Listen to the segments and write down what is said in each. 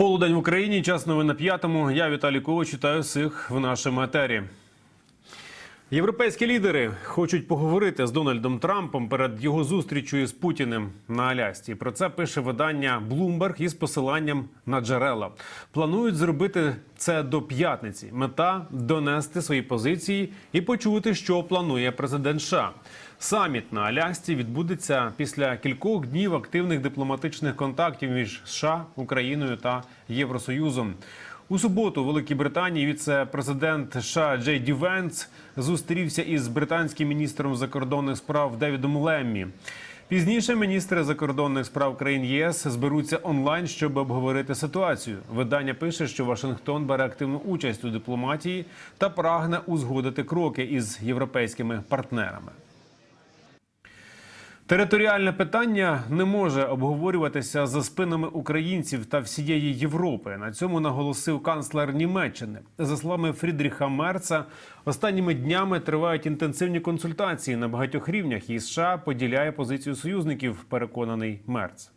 Полудень в Україні. Час новин на п'ятому. Я Віталій Ковач, читаю всіх в нашому етері. Європейські лідери хочуть поговорити з Дональдом Трампом перед його зустрічю з Путіним на Алясці. Про це пише видання Bloomberg із посиланням на джерела. Планують зробити це до п'ятниці. Мета донести свої позиції і почути, що планує президент США. Саміт на Алясці відбудеться після кількох днів активних дипломатичних контактів між США, Україною та Євросоюзом. У суботу у Великій Британії віце-президент США Джей Ді Венс зустрівся із британським міністром закордонних справ Девідом Леммі. Пізніше міністри закордонних справ країн ЄС зберуться онлайн, щоб обговорити ситуацію. Видання пише, що Вашингтон бере активну участь у дипломатії та прагне узгодити кроки із європейськими партнерами. Територіальне питання не може обговорюватися за спинами українців та всієї Європи. На цьому наголосив канцлер Німеччини. За словами Фрідріха Мерца, останніми днями тривають інтенсивні консультації на багатьох рівнях. І США поділяє позицію союзників. Переконаний Мерц.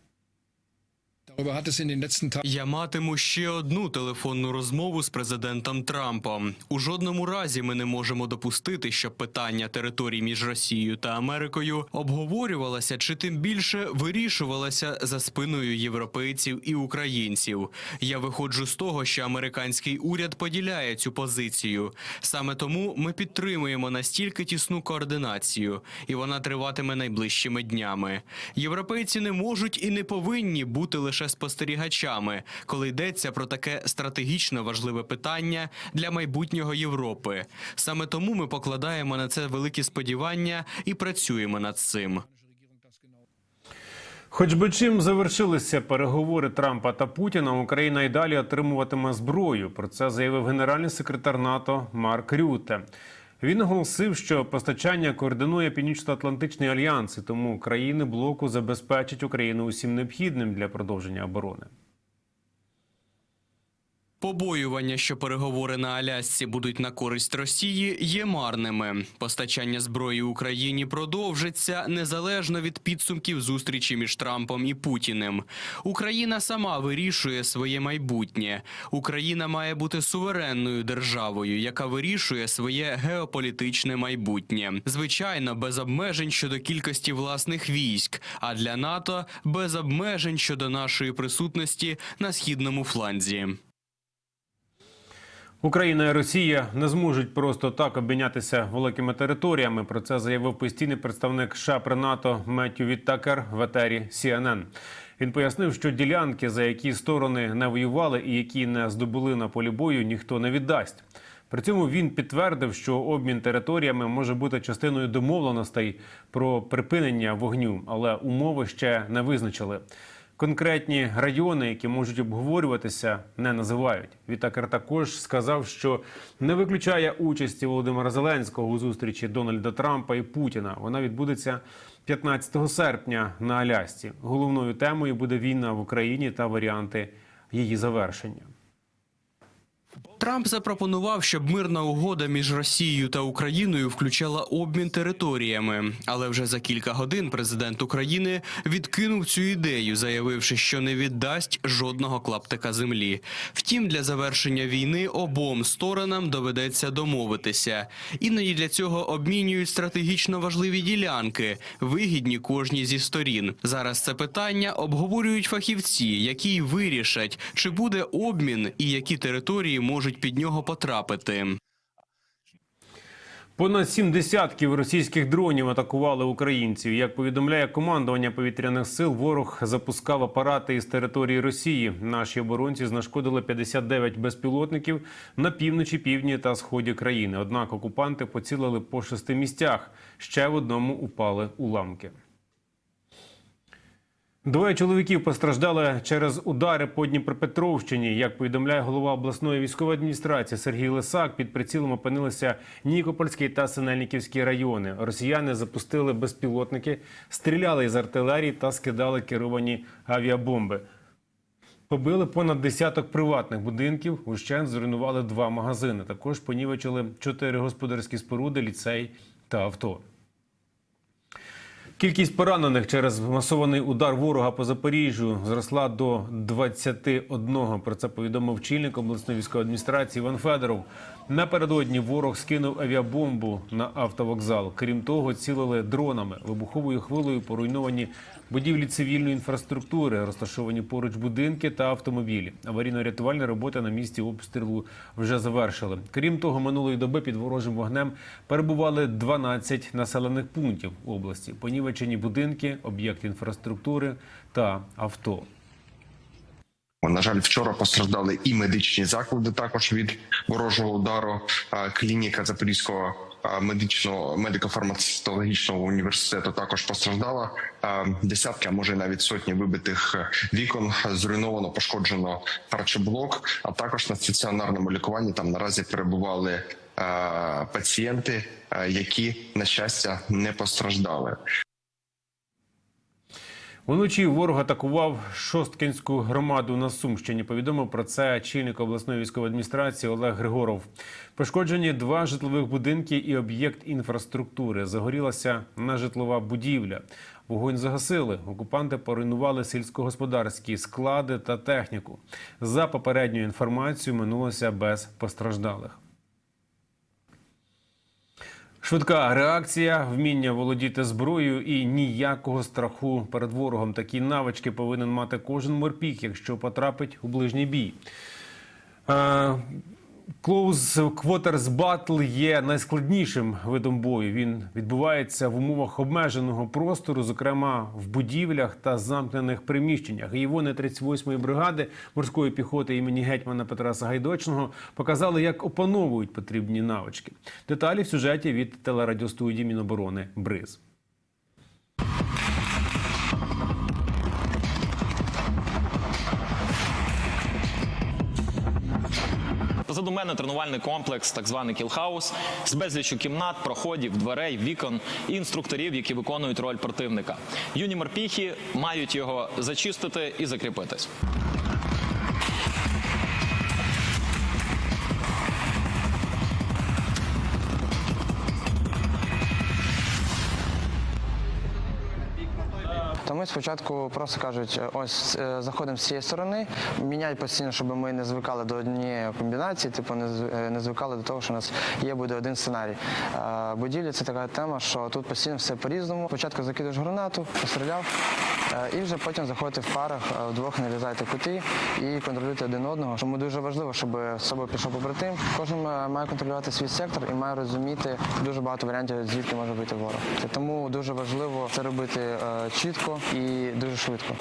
Я матиму ще одну телефонну розмову з президентом Трампом. У жодному разі ми не можемо допустити, щоб питання територій між Росією та Америкою обговорювалося чи тим більше вирішувалося за спиною європейців і українців. Я виходжу з того, що американський уряд поділяє цю позицію. Саме тому ми підтримуємо настільки тісну координацію, і вона триватиме найближчими днями. Європейці не можуть і не повинні бути лише спостерігачами, коли йдеться про таке стратегічно важливе питання для майбутнього Європи. Саме тому ми покладаємо на це великі сподівання і працюємо над цим. Хоч би чим завершилися переговори Трампа та Путіна, Україна й далі отримуватиме зброю. Про це заявив генеральний секретар НАТО Марк Рюте. Він оголосив, що постачання координує Північно-Атлантичний альянс, і тому країни блоку забезпечать Україну усім необхідним для продовження оборони. Побоювання, що переговори на Алясці будуть на користь Росії, є марними. Постачання зброї Україні продовжиться незалежно від підсумків зустрічі між Трампом і Путіним. Україна сама вирішує своє майбутнє. Україна має бути суверенною державою, яка вирішує своє геополітичне майбутнє. Звичайно, без обмежень щодо кількості власних військ, а для НАТО без обмежень щодо нашої присутності на східному фланзі. Україна і Росія не зможуть просто так обмінятися великими територіями. Про це заявив постійний представник США при НАТО Меттю Віттакер в етері CNN. Він пояснив, що ділянки, за які сторони не воювали і які не здобули на полі бою, ніхто не віддасть. При цьому він підтвердив, що обмін територіями може бути частиною домовленостей про припинення вогню, але умови ще не визначили. Конкретні райони, які можуть обговорюватися, не називають. Вітакер також сказав, що не виключає участі Володимира Зеленського у зустрічі Дональда Трампа і Путіна. Вона відбудеться 15 серпня на Алясці. Головною темою буде війна в Україні та варіанти її завершення. Трамп запропонував, щоб мирна угода між Росією та Україною включала обмін територіями. Але вже за кілька годин президент України відкинув цю ідею, заявивши, що не віддасть жодного клаптика землі. Втім, для завершення війни обом сторонам доведеться домовитися. Іноді для цього обмінюють стратегічно важливі ділянки, вигідні кожній зі сторін. Зараз це питання обговорюють фахівці, які й вирішать, чи буде обмін і які території можуть під нього потрапити. Понад сім десятків російських дронів атакували українців. Як повідомляє командування повітряних сил, ворог запускав апарати із території Росії. Наші оборонці знешкодили 59 безпілотників на півночі, півдні та сході країни. Однак окупанти поцілили по шести місцях. Ще в одному упали уламки. Двоє чоловіків постраждали через удари по Дніпропетровщині. Як повідомляє голова обласної військової адміністрації Сергій Лисак, під прицілом опинилися Нікопольський та Синельниківський райони. Росіяни запустили безпілотники, стріляли із артилерії та скидали керовані авіабомби. Побили понад десяток приватних будинків. Ущент зруйнували два магазини. Також понівечили чотири господарські споруди, ліцей та авто. Кількість поранених через масований удар ворога по Запоріжжю зросла до 21. Про це повідомив чільник обласної військової адміністрації Іван Федоров. Напередодні ворог скинув авіабомбу на автовокзал. Крім того, цілили дронами, вибуховою хвилею поруйновані будівлі цивільної інфраструктури, розташовані поруч будинки та автомобілі. Аварійно-рятувальні роботи на місці обстрілу вже завершили. Крім того, минулої доби під ворожим вогнем перебували 12 населених пунктів області, понівечені будинки, об'єкти інфраструктури та авто. На жаль, вчора постраждали і медичні заклади також від ворожого удару. Клініка Запорізького медичного медико-фармацевтологічного університету також постраждала. Десятки, а може навіть сотні вибитих е, вікон зруйновано, пошкоджено харчоблок. А також на стаціонарному лікуванні там наразі перебували е, пацієнти, е, які на щастя не постраждали. Уночі ворог атакував Шосткинську громаду на Сумщині. Повідомив про це очільник обласної військової адміністрації Олег Григоров. Пошкоджені два житлових будинки і об'єкт інфраструктури. Загорілася нежитлова будівля. Вогонь загасили. Окупанти поруйнували сільськогосподарські склади та техніку. За попередньою інформацією минулося без постраждалих. Швидка реакція, вміння володіти зброєю і ніякого страху перед ворогом. Такі навички повинен мати кожен морпіг, якщо потрапить у ближній бій. Е, Close Quarters Battle є найскладнішим видом бою. Він відбувається в умовах обмеженого простору, зокрема в будівлях та замкнених приміщеннях. І вони 38-ї бригади морської піхоти імені гетьмана Петра Сагайдочного показали, як опановують потрібні навички. Деталі в сюжеті від телерадіостудії Міноборони Бриз. Позаду мене тренувальний комплекс, так званий кілхаус, з безлічю кімнат, проходів, дверей, вікон і інструкторів, які виконують роль противника. Юні морпіхи мають його зачистити і закріпитись. Ми спочатку просто кажуть, ось е, заходимо з цієї сторони, міняють постійно, щоб ми не звикали до однієї комбінації, типу е, не звикали до того, що у нас є буде один сценарій. Е, Будівлі це така тема, що тут постійно все по-різному. Спочатку закидаєш гранату, постріляв, е, і вже потім заходите в парах, е, вдвох нарізайте кути і контролюйте один одного. Тому дуже важливо, щоб з собою пішов побратим. Кожен е, має контролювати свій сектор і має розуміти дуже багато варіантів, звідки може бути ворог. Тому дуже важливо це робити е, чітко і дуже швидко.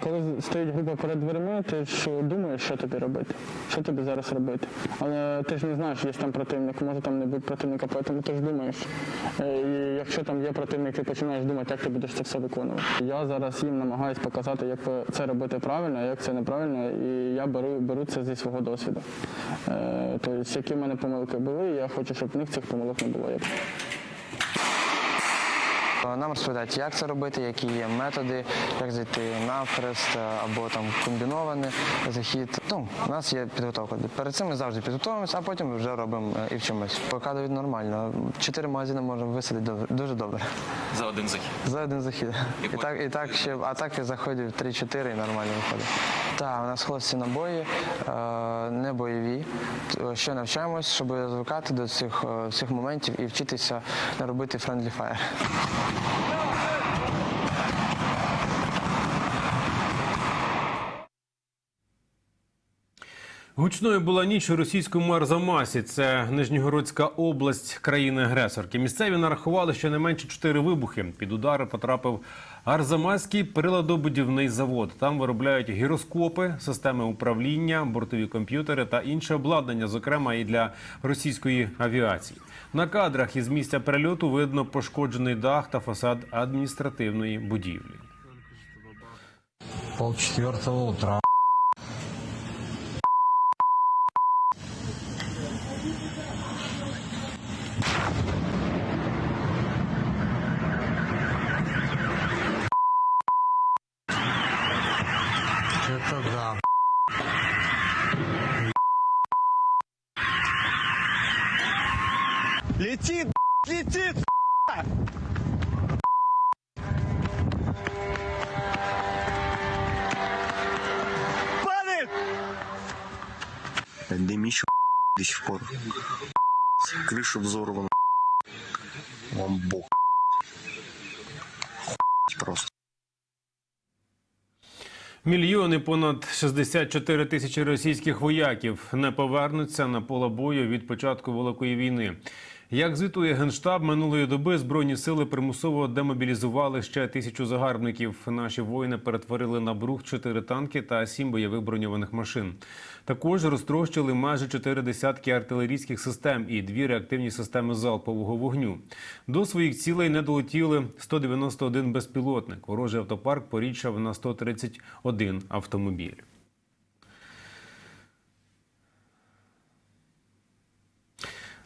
Коли стоїть група перед дверима, ти ж думаєш, що тобі робити, що тобі зараз робити. Але ти ж не знаєш, є там противник, може там не бути противника, тому ти ж думаєш. Е, І якщо там є противник, ти починаєш думати, як ти будеш це все виконувати. Я зараз їм намагаюся показати, як це робити правильно, як це неправильно, і я беру, беру це зі свого досвіду. Тобто, які в мене помилки були, я хочу, щоб в них цих помилок не було. Е, Нам розповідають, як це робити, які є методи, як зайти навхрест е, або там комбінований захід. Ну, у нас є підготовка. Перед цим ми завжди підготовимося, а потім вже робимо е, і вчимось. Показують нормально. Чотири магазини можемо висадити дуже добре. За один захід. За один захід. І так, і так ще а так і заходів 3-4 і нормально виходить. Так, у нас хлопці набої, не бойові. Ще навчаємось, щоб звикати до цих, цих моментів і вчитися не робити friendly fire. Гучною була ніч у російському Арзамасі. Це Нижньогородська область країни-агресорки. Місцеві нарахували щонайменше чотири вибухи. Під удари потрапив Арзамаський приладобудівний завод. Там виробляють гіроскопи, системи управління, бортові комп'ютери та інше обладнання, зокрема і для російської авіації. На кадрах із місця прильоту видно пошкоджений дах та фасад адміністративної будівлі. Пол четвертого утра. Летит, летит. Дымище до сих пор. Крыша взорвана. Вам бог. Просто. Мільйони понад 64 тисячі російських вояків не повернуться на поле бою від початку великої війни. Як звітує генштаб минулої доби, збройні сили примусово демобілізували ще тисячу загарбників. Наші воїни перетворили на брух чотири танки та сім бойових броньованих машин. Також розтрощили майже чотири десятки артилерійських систем і дві реактивні системи залпового вогню. До своїх цілей не долетіли 191 безпілотник. Ворожий автопарк порічав на 131 автомобіль.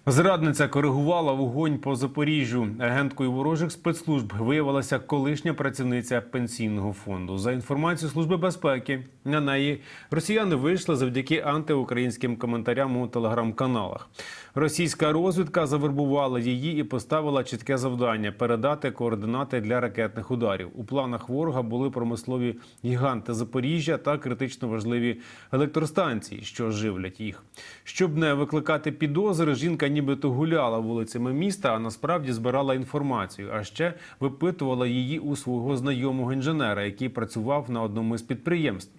Зрадниця коригувала вогонь по Запоріжжю. Агенткою ворожих спецслужб виявилася колишня працівниця пенсійного фонду. За інформацією служби безпеки, на неї росіяни вийшли завдяки антиукраїнським коментарям у телеграм-каналах. Російська розвідка завербувала її і поставила чітке завдання передати координати для ракетних ударів. У планах ворога були промислові гіганти Запоріжжя та критично важливі електростанції, що живлять їх. Щоб не викликати підозри, жінка нібито гуляла вулицями міста, а насправді збирала інформацію. А ще випитувала її у свого знайомого інженера, який працював на одному із підприємств.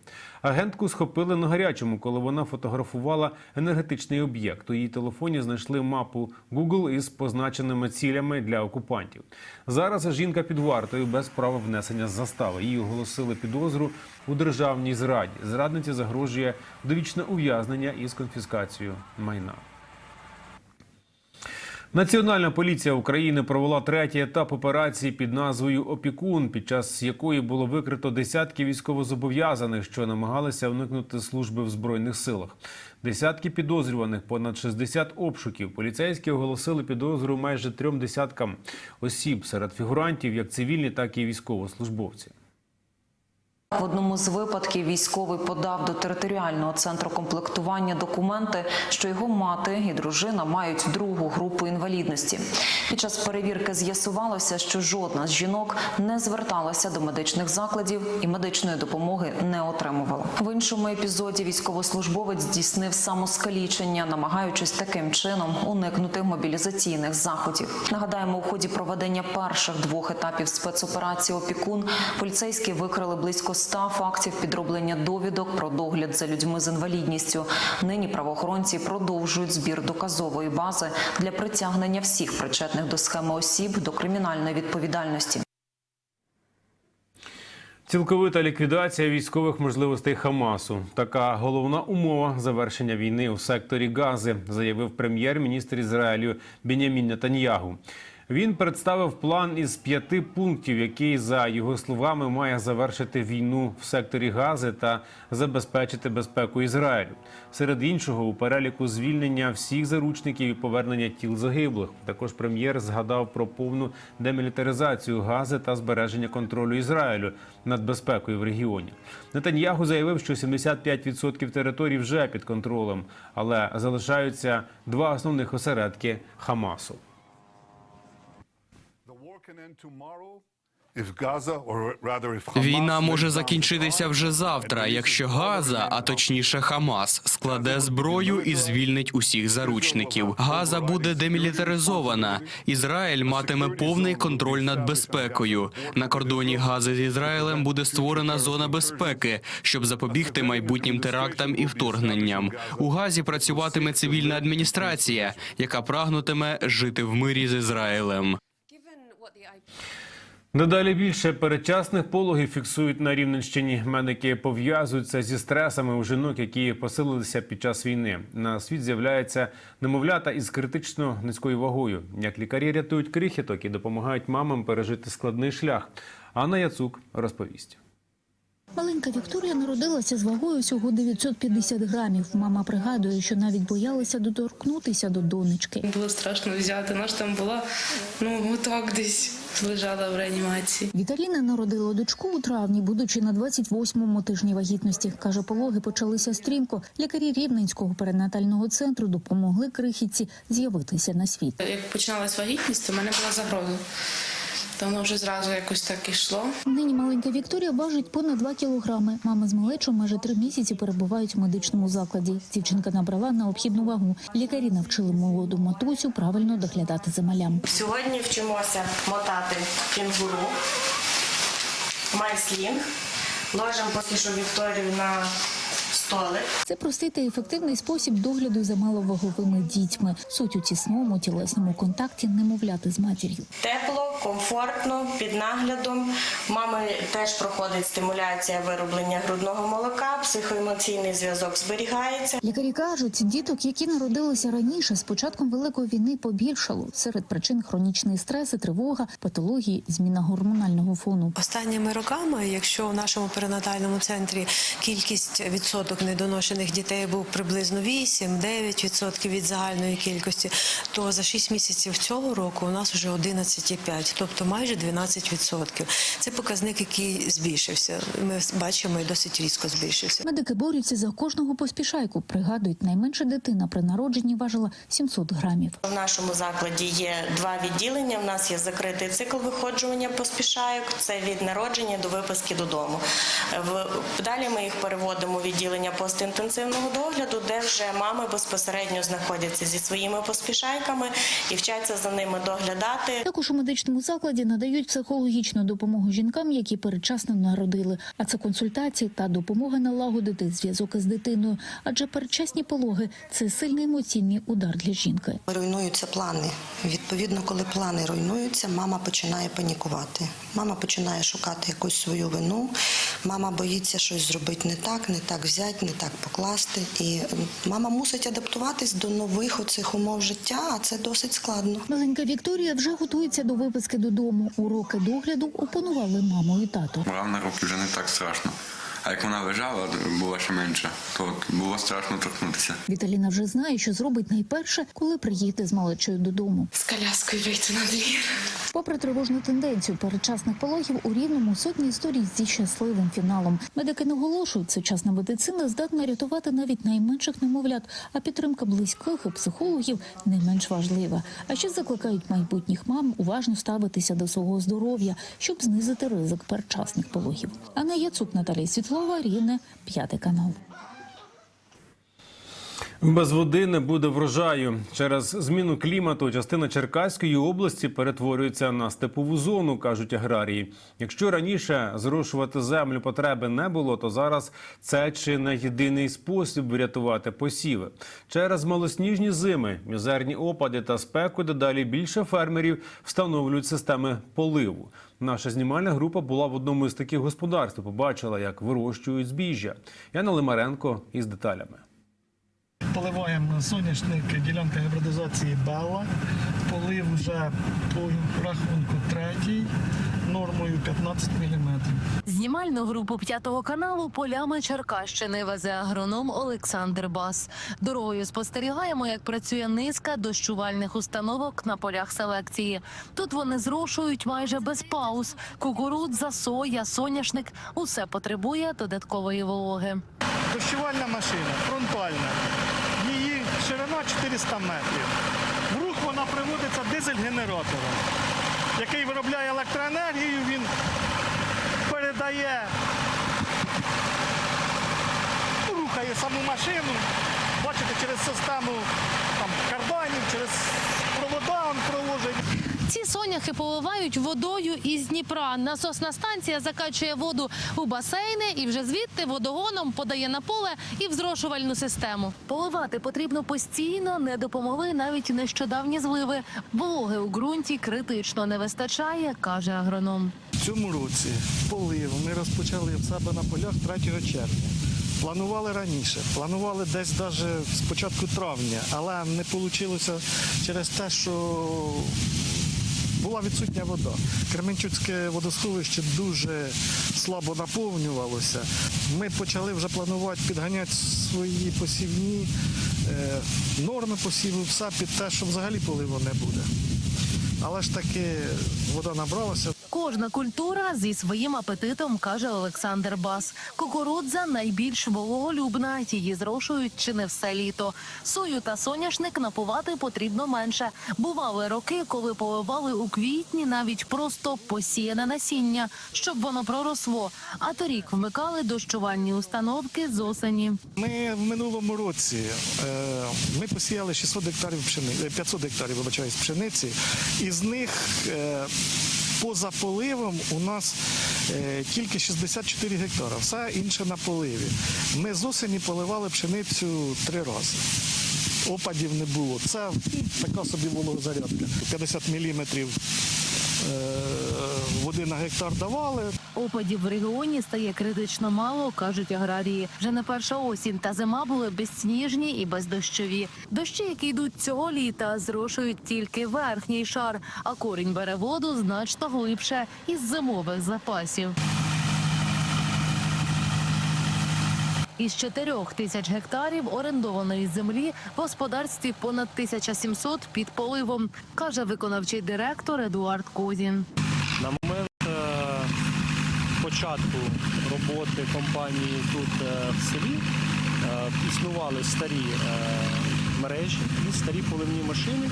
Агентку схопили на гарячому, коли вона фотографувала енергетичний об'єкт. У її телефоні знайшли мапу Google із позначеними цілями для окупантів. Зараз жінка під вартою без права внесення застави. Її оголосили підозру у державній зраді. Зрадниці загрожує довічне ув'язнення із конфіскацією майна. Національна поліція України провела третій етап операції під назвою Опікун, під час якої було викрито десятки військовозобов'язаних, що намагалися уникнути служби в збройних силах. Десятки підозрюваних, понад 60 обшуків. Поліцейські оголосили підозру майже трьом десяткам осіб серед фігурантів, як цивільні, так і військовослужбовці. В одному з випадків військовий подав до територіального центру комплектування документи, що його мати і дружина мають другу групу інвалідності. Під час перевірки з'ясувалося, що жодна з жінок не зверталася до медичних закладів і медичної допомоги не отримувала. В іншому епізоді військовослужбовець здійснив самоскалічення, намагаючись таким чином уникнути мобілізаційних заходів. Нагадаємо, у ході проведення перших двох етапів спецоперації Опікун поліцейські викрили близько 100 фактів підроблення довідок про догляд за людьми з інвалідністю. Нині правоохоронці продовжують збір доказової бази для притягнення всіх причетних до схеми осіб до кримінальної відповідальності. Цілковита ліквідація військових можливостей Хамасу. Така головна умова завершення війни у секторі Гази, заявив прем'єр-міністр Ізраїлю Бенямін Нетаньягу. Він представив план із п'яти пунктів, який, за його словами, має завершити війну в секторі Гази та забезпечити безпеку Ізраїлю. Серед іншого, у переліку звільнення всіх заручників і повернення тіл загиблих. Також прем'єр згадав про повну демілітаризацію Гази та збереження контролю Ізраїлю над безпекою в регіоні. Нетаньягу заявив, що 75% територій вже під контролем, але залишаються два основних осередки Хамасу. Війна може закінчитися вже завтра, якщо Газа, а точніше Хамас, складе зброю і звільнить усіх заручників. Газа буде демілітаризована. Ізраїль матиме повний контроль над безпекою. На кордоні Гази з Ізраїлем буде створена зона безпеки, щоб запобігти майбутнім терактам і вторгненням. У Газі працюватиме цивільна адміністрація, яка прагнутиме жити в мирі з Ізраїлем. Дедалі більше передчасних пологів фіксують на Рівненщині. Медики пов'язуються зі стресами у жінок, які посилилися під час війни. На світ з'являються немовлята із критично низькою вагою. Як лікарі рятують крихіток і допомагають мамам пережити складний шлях. Анна Яцук розповість. Маленька Вікторія народилася з вагою всього 950 грамів. Мама пригадує, що навіть боялася доторкнутися до донечки. Було страшно взяти. Вона ж там була, ну, отак десь лежала в реанімації. Віталіна народила дочку у травні, будучи на 28-му тижні вагітності. Каже, пологи почалися стрімко. Лікарі Рівненського перинатального центру допомогли крихітці з'явитися на світ. Як починалась вагітність, в мене була загроза. То воно вже зразу якось так ішло. Нині маленька Вікторія важить понад 2 кілограми. Мама з малечом майже три місяці перебувають у медичному закладі. Дівчинка набрала необхідну вагу. Лікарі навчили молоду матусю правильно доглядати за малям. Сьогодні вчимося мотати кінгуру, майслінг. Ложимо поки що Вікторію на столик. Це простий та ефективний спосіб догляду за маловаговими дітьми. Суть у тісному тілесному контакті немовляти з матір'ю. Тепло, комфортно, під наглядом. Мами теж проходить стимуляція вироблення грудного молока, психоемоційний зв'язок зберігається. Лікарі кажуть, діток, які народилися раніше, з початком великої війни побільшало. Серед причин хронічний стрес і тривога, патології, зміна гормонального фону. Останніми роками, якщо у нашому перинатальному центрі кількість відсоток недоношених дітей був приблизно 8-9% від загальної кількості, то за 6 місяців цього року у нас вже 11,5%, тобто майже 12%. Це показник, який збільшився. Ми бачимо, і досить різко збільшився. Медики борються за кожного поспішайку. Пригадують, найменша дитина при народженні важила 700 грамів. В нашому закладі є два відділення. У нас є закритий цикл виходжування поспішайок. Це від народження до виписки додому. В далі ми їх переводимо у відділення постінтенсивного догляду, де вже мами безпосередньо знаходяться зі своїми поспішайками і вчаться за ними доглядати. Також у медичному закладі надають психологічну допомогу жінкам, які передчасно народили. А це консультації та допомога налагодити зв'язок із дитиною. Адже передчасні пологи це сильний емоційний удар для жінки. Руйнуються плани. Відповідно, коли плани руйнуються, мама починає панікувати. Мама починає шукати якусь свою вину. Мама боїться щось зробити не так, не так взяти, не так покласти. І мама мусить адаптуватись до нових оцих умов життя, а це досить складно. Маленька Вікторія вже готується до виписки додому. Уроки догляду опанували маму і тату. Була на руки вже не так страшно. А як вона лежала, була ще менша, то було страшно торкнутися. Віталіна вже знає, що зробить найперше, коли приїде з малечою додому. З коляскою вийти на двір. Попри тривожну тенденцію передчасних пологів у рівному сотні історій зі щасливим фіналом. Медики наголошують, сучасна медицина здатна рятувати навіть найменших немовлят, а підтримка близьких і психологів не менш важлива. А ще закликають майбутніх мам уважно ставитися до свого здоров'я, щоб знизити ризик передчасних пологів. Анна Яцук, Наталія Світлова, Рівне, п'ятий канал. Без води не буде врожаю. Через зміну клімату частина Черкаської області перетворюється на степову зону, кажуть аграрії. Якщо раніше зрошувати землю потреби не було, то зараз це чи не єдиний спосіб врятувати посіви. Через малосніжні зими, мізерні опади та спеку дедалі більше фермерів встановлюють системи поливу. Наша знімальна група була в одному із таких господарств. Побачила, як вирощують збіжжя. Яна Лимаренко із деталями. Поливаємо соняшник ділянка гібридизації Белла. Полив вже по рахунку третій, нормою 15 мм. Знімальну групу п'ятого каналу полями Черкащини везе агроном Олександр Бас. Дорогою спостерігаємо, як працює низка дощувальних установок на полях селекції. Тут вони зрошують майже без пауз. Кукурудза, соя, соняшник усе потребує додаткової вологи. Дощувальна машина, фронтальна. Ширина 400 метрів. В рух вона приводиться дизель-генератором, який виробляє електроенергію, він передає, рухає саму машину. Бачите, через систему там, карбанів, через провода він проложить. Ці соняхи поливають водою із Дніпра. Насосна станція закачує воду у басейни і вже звідти водогоном подає на поле і в зрошувальну систему. Поливати потрібно постійно, не допомогли навіть нещодавні зливи. Вологи у ґрунті критично не вистачає, каже агроном. В цьому році полив ми розпочали в себе на полях 3 червня. Планували раніше, планували десь навіть з початку травня, але не вийшло через те, що була відсутня вода. Кременчуцьке водосховище дуже слабо наповнювалося. Ми почали вже планувати підганяти свої посівні е, норми посіву, все під те, що взагалі поливу не буде. Але ж таки вода набралася. Кожна культура зі своїм апетитом, каже Олександр Бас. Кукурудза найбільш вологолюбна, її зрошують чи не все літо. Сою та соняшник напувати потрібно менше. Бували роки, коли поливали у квітні навіть просто посіяне насіння, щоб воно проросло. А торік вмикали дощувальні установки з осені. Ми в минулому році е, ми посіяли 600 гектарів пшениці, 500 гектарів, вибачаюсь, пшениці. Із них е, поза поливом у нас е, тільки 64 гектара, все інше на поливі. Ми з осені поливали пшеницю три рази. Опадів не було. Це така собі вологозарядка. 50 міліметрів води на гектар давали. Опадів в регіоні стає критично мало, кажуть аграрії. Вже не перша осінь та зима були безсніжні і бездощові. Дощі, які йдуть цього літа, зрошують тільки верхній шар, а корінь бере воду значно глибше із зимових запасів. Із 4 тисяч гектарів орендованої землі в господарстві понад 1700 під поливом, каже виконавчий директор Едуард Козін. На момент е, початку роботи компанії тут е, в селі е, існували старі мережі і старі поливні машини.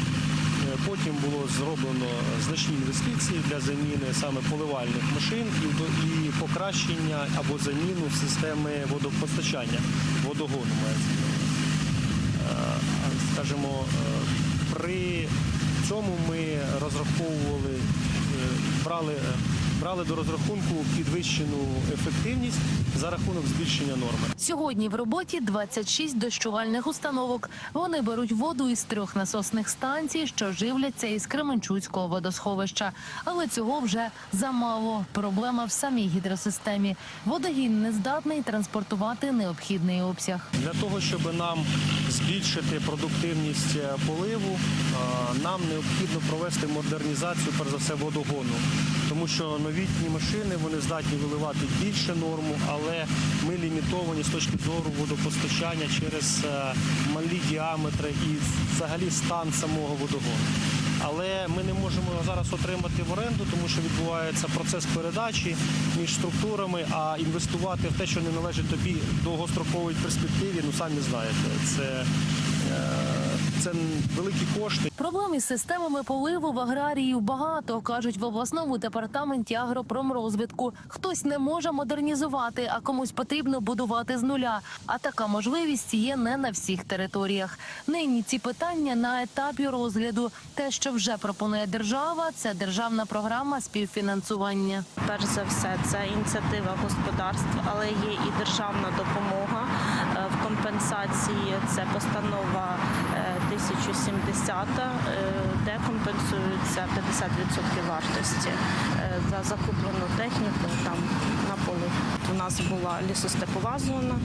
Е, Потім було зроблено значні інвестиції для заміни саме поливальних машин і, покращення або заміну системи водопостачання, водогону мається. Е, Скажімо, е, при цьому ми розраховували, брали, брали до розрахунку підвищену ефективність за рахунок збільшення норми. Сьогодні в роботі 26 дощувальних установок. Вони беруть воду із трьох насосних станцій, що живляться із Кременчуцького водосховища. Але цього вже замало. Проблема в самій гідросистемі. Водогін не здатний транспортувати необхідний обсяг. Для того, щоб нам збільшити продуктивність е, поливу, е, нам необхідно провести модернізацію, перш за все, водогону. Тому що новітні машини вони здатні виливати більше норму, але ми лімітовані з точки зору водопостачання через е, малі діаметри і взагалі стан самого водогону. Але ми не можемо його зараз отримати в оренду, тому що відбувається процес передачі між структурами, а інвестувати в те, що не належить тобі в довгостроковій перспективі, ну самі знаєте, це, це великі кошти. Проблем із системами поливу в аграріїв багато, кажуть в обласному департаменті агропромрозвитку. Хтось не може модернізувати, а комусь потрібно будувати з нуля. А така можливість є не на всіх територіях. Нині ці питання на етапі розгляду. Те, що вже пропонує держава, це державна програма співфінансування. Перш за все, це ініціатива господарств, але є і державна допомога е, в компенсації. Це постанова 1070, е, де компенсується 50% вартості е, за закуплену техніку там. У нас була лісостепова зона.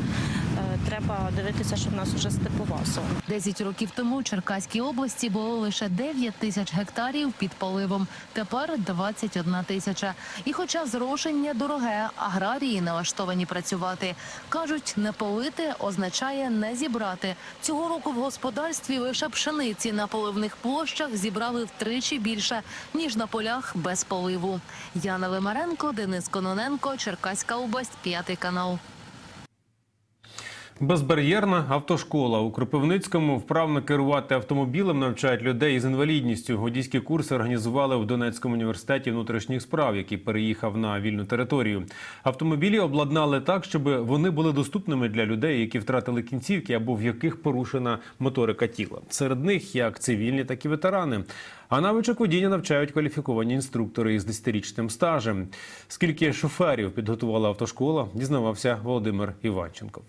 Е, Треба дивитися, що в нас вже степова зона. Десять років тому у Черкаській області було лише 9 тисяч гектарів під поливом. Тепер 21 тисяча. І хоча зрошення дороге, аграрії налаштовані працювати. Кажуть, не полити означає не зібрати. Цього року в господарстві лише пшениці на поливних площах зібрали втричі більше, ніж на полях без поливу. Яна Лимаренко, Денис Кононенко, Черкаська область, п'ятий канал. Безбар'єрна автошкола у Кропивницькому вправно керувати автомобілем навчають людей з інвалідністю. Водійські курси організували в Донецькому університеті внутрішніх справ, який переїхав на вільну територію. Автомобілі обладнали так, щоб вони були доступними для людей, які втратили кінцівки або в яких порушена моторика тіла. Серед них як цивільні, так і ветерани. А навичок водіння навчають кваліфіковані інструктори із 10-річним стажем. Скільки шоферів підготувала автошкола, дізнавався Володимир Іванченков.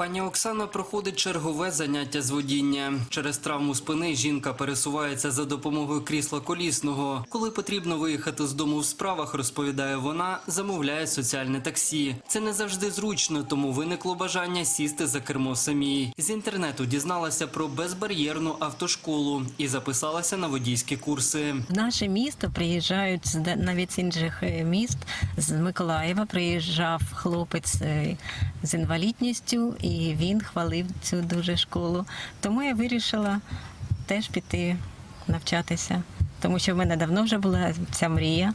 Пані Оксана проходить чергове заняття з водіння. Через травму спини жінка пересувається за допомогою крісла колісного. Коли потрібно виїхати з дому в справах, розповідає вона, замовляє соціальне таксі. Це не завжди зручно, тому виникло бажання сісти за кермо самій. З інтернету дізналася про безбар'єрну автошколу і записалася на водійські курси. В наше місто приїжджають навіть з інших е, міст. З Миколаєва приїжджав хлопець е, з інвалідністю, і він хвалив цю дуже школу. Тому я вирішила теж піти навчатися, тому що в мене давно вже була ця мрія,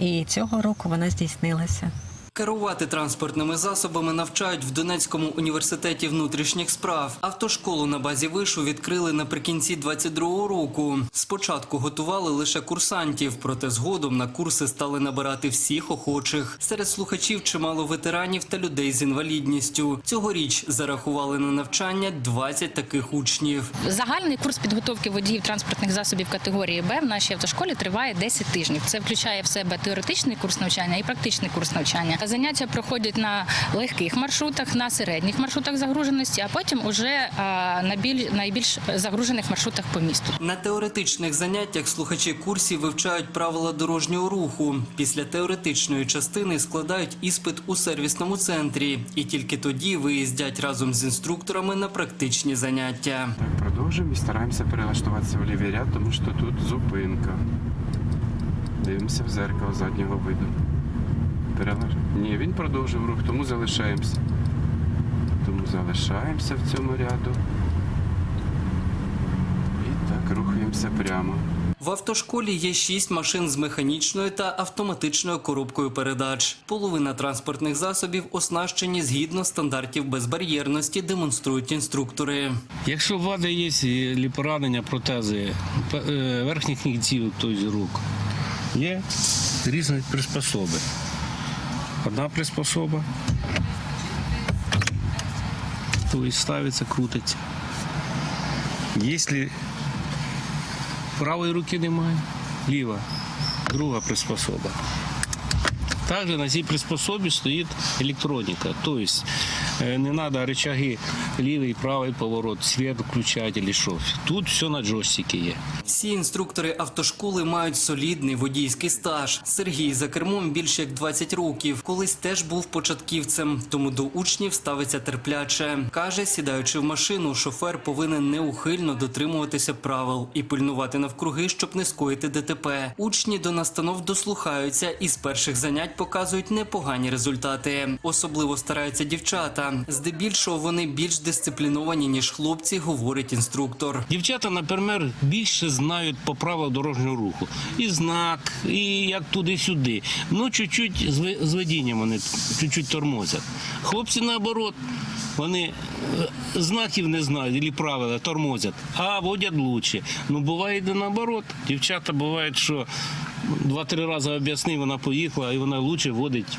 і цього року вона здійснилася. Керувати транспортними засобами навчають в Донецькому університеті внутрішніх справ. Автошколу на базі вишу відкрили наприкінці 22-го року. Спочатку готували лише курсантів, проте згодом на курси стали набирати всіх охочих. Серед слухачів чимало ветеранів та людей з інвалідністю. Цьогоріч зарахували на навчання 20 таких учнів. Загальний курс підготовки водіїв транспортних засобів категорії Б в нашій автошколі триває 10 тижнів. Це включає в себе теоретичний курс навчання і практичний курс навчання. Заняття проходять на легких маршрутах, на середніх маршрутах загруженості, а потім уже на біль- найбільш загружених маршрутах по місту. На теоретичних заняттях слухачі курсів вивчають правила дорожнього руху. Після теоретичної частини складають іспит у сервісному центрі, і тільки тоді виїздять разом з інструкторами на практичні заняття. Продовжуємо і стараємося перелаштуватися в лівий ряд, тому що тут зупинка. Дивимося в зеркало заднього виду. Перелаш... Ні, він продовжив рух, тому залишаємося. Тому залишаємося в цьому ряду. І так рухаємося прямо. В автошколі є шість машин з механічною та автоматичною коробкою передач. Половина транспортних засобів оснащені згідно стандартів безбар'єрності, демонструють інструктори. Якщо вади є і поранення, протези е, верхніх кінців, тобто рук, є різні приспособи. Одна приспособа, тобто ставиться, крутиться. Якщо правої руки немає, ліва, друга приспособа. Також на цій приспособі стоїть електроніка. Тобто е, не треба рычаги лівий, правий поворот, світ включати або що. Тут все на джойстикі є. Всі інструктори автошколи мають солідний водійський стаж. Сергій за кермом більше як 20 років. Колись теж був початківцем, тому до учнів ставиться терпляче. Каже, сідаючи в машину, шофер повинен неухильно дотримуватися правил і пильнувати навкруги, щоб не скоїти ДТП. Учні до настанов дослухаються і з перших занять показують непогані результати. Особливо стараються дівчата. Здебільшого вони більш дисципліновані ніж хлопці, говорить інструктор. Дівчата, наприклад, більше знають по правилах дорожнього руху. І знак, і як туди-сюди. Ну, чуть-чуть з водінням вони чуть-чуть тормозять. Хлопці наоборот. Вони е, знаків не знають, або правила тормозять, а водять лучше. Ну, буває і наоборот. Дівчата бувають, що два-три рази об'яснив, вона поїхала, і вона лучше водить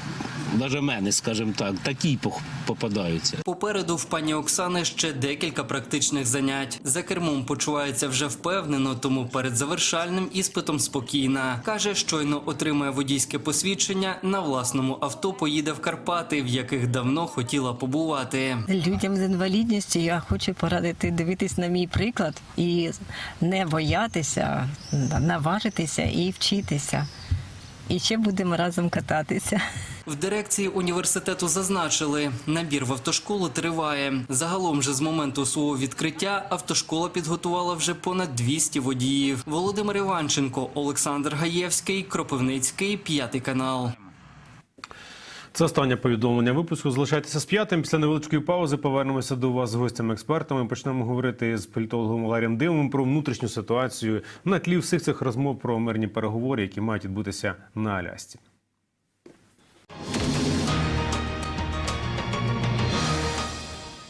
навіть мене, скажімо так. Такі попадаються. Попереду в пані Оксани ще декілька практичних занять. За кермом почувається вже впевнено, тому перед завершальним іспитом спокійна. Каже, щойно отримає водійське посвідчення, на власному авто поїде в Карпати, в яких давно хотіла побувати. Людям з інвалідністю я хочу порадити дивитись на мій приклад і не боятися, наважитися і вчитися. І ще будемо разом кататися. В дирекції університету зазначили, набір в автошколу триває. Загалом же з моменту свого відкриття автошкола підготувала вже понад 200 водіїв. Володимир Іванченко, Олександр Гаєвський, Кропивницький, п'ятий канал. Це останнє повідомлення випуску. Залишайтеся з п'ятим. Після невеличкої паузи повернемося до вас з гостями-експертами. Почнемо говорити з політологом Ларієм Димом про внутрішню ситуацію на тлі всіх цих розмов про мирні переговори, які мають відбутися на Алясці.